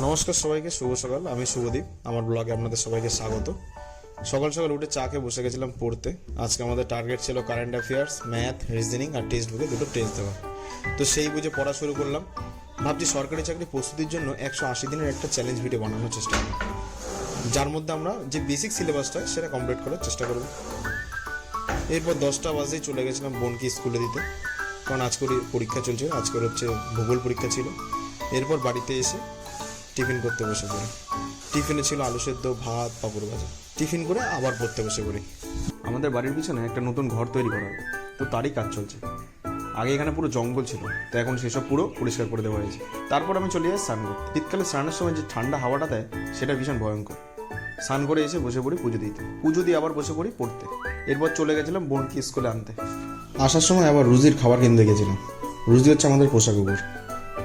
নমস্কার সবাইকে, শুভ সকাল। আমি শুভদীপ, আমার ব্লগে আপনাদের সবাইকে স্বাগত। সকাল সকাল উঠে চা খেয়ে বসে গেছিলাম পড়তে। আজকে আমাদের টার্গেট ছিল কারেন্ট অ্যাফেয়ার্স ম্যাথ রিজনিং আর টেক্সট বুকে দুটো টেস্ট দেওয়া। তো সেই বুঝে পড়া শুরু করলাম। ভাবছি সরকারি চাকরি প্রস্তুতির জন্য একশো আশি দিনের একটা চ্যালেঞ্জ ভিডিও বানানোর চেষ্টা করব। যার মধ্যে আমরা যে বেসিক সিলেবাসটা সেটা কমপ্লিট করার চেষ্টা করব। এরপর দশটা বাজেই চলে গেছিলাম বোনকে স্কুলে দিতে। কারণ আজকের পরীক্ষা চলছিল আজকের হচ্ছে ভূগোল পরীক্ষা ছিল। এরপর বাড়িতে এসে টিফিন করতে বসে পড়ি। টিফিনে ছিল আলু সেদ্ধ, ভাত, পাপড় ভাজা। টিফিন করে আবার পড়তে বসে পড়ি। আমাদের বাড়ির পিছনে একটা নতুন ঘর তৈরি করা তো তারই কাজ চলছে। আগে এখানে পুরো জঙ্গল ছিল। তো এখন সেসব পুরো পরিষ্কার করে দেওয়া হয়েছে। তারপর আমি চলে যাই স্নান করতে। শীতকালে স্নানের সময় যে ঠান্ডা হাওয়াটা দেয়, সেটা ভীষণ ভয়ঙ্কর। স্নান করে এসে বসে পড়ি পুজো দিতে। পুজো দিয়ে আবার বসে পড়ি পড়তে। এরপর চলে গেছিলাম বোনকে স্কুলে আনতে। আসার সময় আবার রুজির খাবার কিনতে গেছিলাম। রুজি হচ্ছে আমাদের পোশাক কুকুর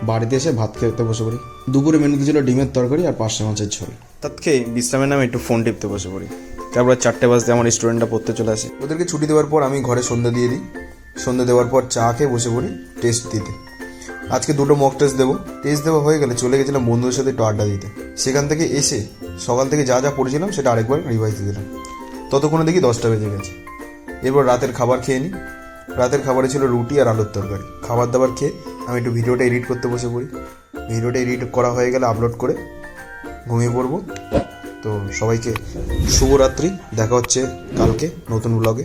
বাড়িতে এসে ভাত খেতে বসে পড়ি। দুপুরে মেনুতে ছিল ডিমের তরকারি আর পাঁচশো মাছের ঝোল। তাত খেয়ে বিশ্রামের নামে একটু ফোন টিপতে বসে পড়ি। তারপর চারটে বাজতে আমার স্টুডেন্টরা পড়তে চলে আসে। ওদেরকে ছুটি দেওয়ার পর আমি ঘরে সন্ধ্যা দিয়ে দিই। সন্ধ্যা দেওয়ার পর চা খেয়ে বসে পড়ি টেস্ট দিতে। আজকে দুটো মক টেস্ট দেবো। টেস্ট দেওয়া হয়ে গেলে চলে গেছিলাম বন্ধুদের সাথে একটু আড্ডা দিতে। সেখান থেকে এসে সকাল থেকে যা যা পড়েছিলাম সেটা আরেকবার রিভাইজ দিয়ে দিলাম। ততক্ষণে দেখি দশটা বেজে গেছে। এরপর রাতের খাবার খেয়ে নিই। রাতের খাবারে ছিল রুটি আর আলুর তরকারি। খাবার দাবার খেয়ে আমি একটু ভিডিওটা এডিট করতে বসে পড়ি। ভিডিওটা এডিট করা হয়ে গেলে আপলোড করে ঘুমিয়ে পড়ব। তো সবাইকে শুভরাত্রি। দেখা হচ্ছে কালকে নতুন ব্লগে